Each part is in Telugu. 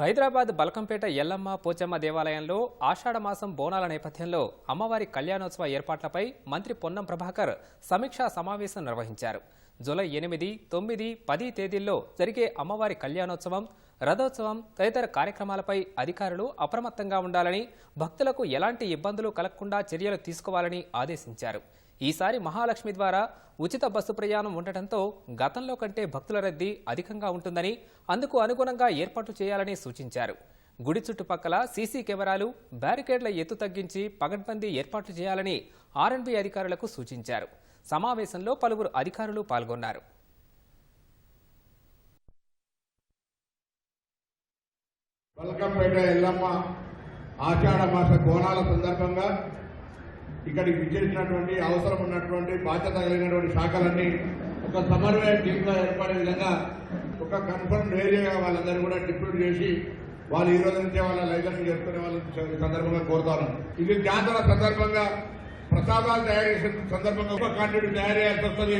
హైదరాబాద్ బల్కంపేట ఎల్లమ్మ పోచమ్మ దేవాలయంలో ఆషాఢమాసం బోనాల నేపథ్యంలో అమ్మవారి కళ్యాణోత్సవ ఏర్పాట్లపై మంత్రి పొన్నం ప్రభాకర్ సమీక్షా సమావేశం నిర్వహించారు. జూలై ఎనిమిది తొమ్మిది పది తేదీల్లో జరిగే అమ్మవారి కళ్యాణోత్సవం రథోత్సవం తదితర కార్యక్రమాలపై అధికారులు అప్రమత్తంగా ఉండాలని భక్తులకు ఎలాంటి ఇబ్బందులు కలగకుండా చర్యలు తీసుకోవాలని ఆదేశించారు. ఈసారి మహాలక్ష్మి ద్వారా ఉచిత బస్సు ప్రయాణం ఉండటంతో గతంలో కంటే భక్తుల రద్దీ అధికంగా ఉంటుందని అందుకు అనుగుణంగా ఏర్పాట్లు చేయాలని సూచించారు. గుడి చుట్టుపక్కల సీసీ కెమెరాలు బ్యారికేడ్ల ఎత్తు తగ్గించి పగడ్బందీ ఏర్పాట్లు చేయాలని ఆర్ఎన్బి అధికారులకు సూచించారు. సమావేశంలో పలువురు అధికారులు పాల్గొన్నారు. బల్కంపేట ఎల్లమ్మ ఆషాఢ మాస కోణాల సందర్భంగా ఇక్కడికి విచ్చేసినటువంటి అవసరం ఉన్నటువంటి బాధ్యత కలిగినటువంటి శాఖలన్నీ ఒక సమన్వయ టీంగా ఏర్పడే విధంగా ఒక కన్ఫర్మ్ ఏరియాగా వాళ్ళందరూ కూడా డిప్యూట్ చేసి వాళ్ళు ఈ రోజు నుంచే వాళ్ళ లైసెన్స్ చేసుకునే వాళ్ళని సందర్భంగా కోరుతాను. ఇది జాతర సందర్భంగా ప్రసాదాలు తయారు చేసే సందర్భంగా ఒక క్వాంటిటీ తయారు చేయాల్సి వస్తుంది.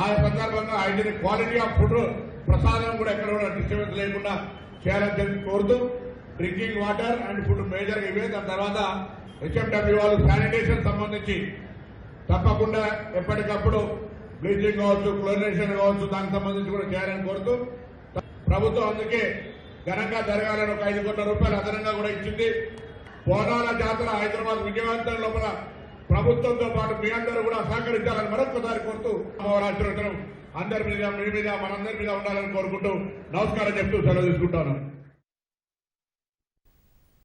ఆ సందర్భంగా ఐదు క్వాలిటీ ఆఫ్ ఫుడ్ ప్రసాదం కూడా ఎక్కడ కూడా డిస్టర్బెన్స్ లేకుండా చేయాలని చెప్పి కోరుతూ drinking water and food major ఇవే దాని తర్వాత హెచ్ఎండబ్ల్యూ వాళ్ళు శానిటేషన్ సంబంధించి తప్పకుండా ఎప్పటికప్పుడు బ్లీచింగ్ కావచ్చు క్లోరినేషన్ కావచ్చు దానికి సంబంధించి కూడా చేయాలని కోరుతూ ప్రభుత్వం అందుకే ఘనంగా జరగాలని ఒక ఐదు కోట్ల రూపాయలు అదనంగా కూడా ఇచ్చింది. పోనాల జాతర హైదరాబాద్ విజయవంతం లోపల ప్రభుత్వంతో పాటు మీ అందరూ కూడా సహకరించాలని మరొకసారి కోరుతూ అమ్మవారి అందరి మీద మీ మీద మనందరి మీద ఉండాలని కోరుకుంటూ నమస్కారం చెప్తూ సెలవు తీసుకుంటాను.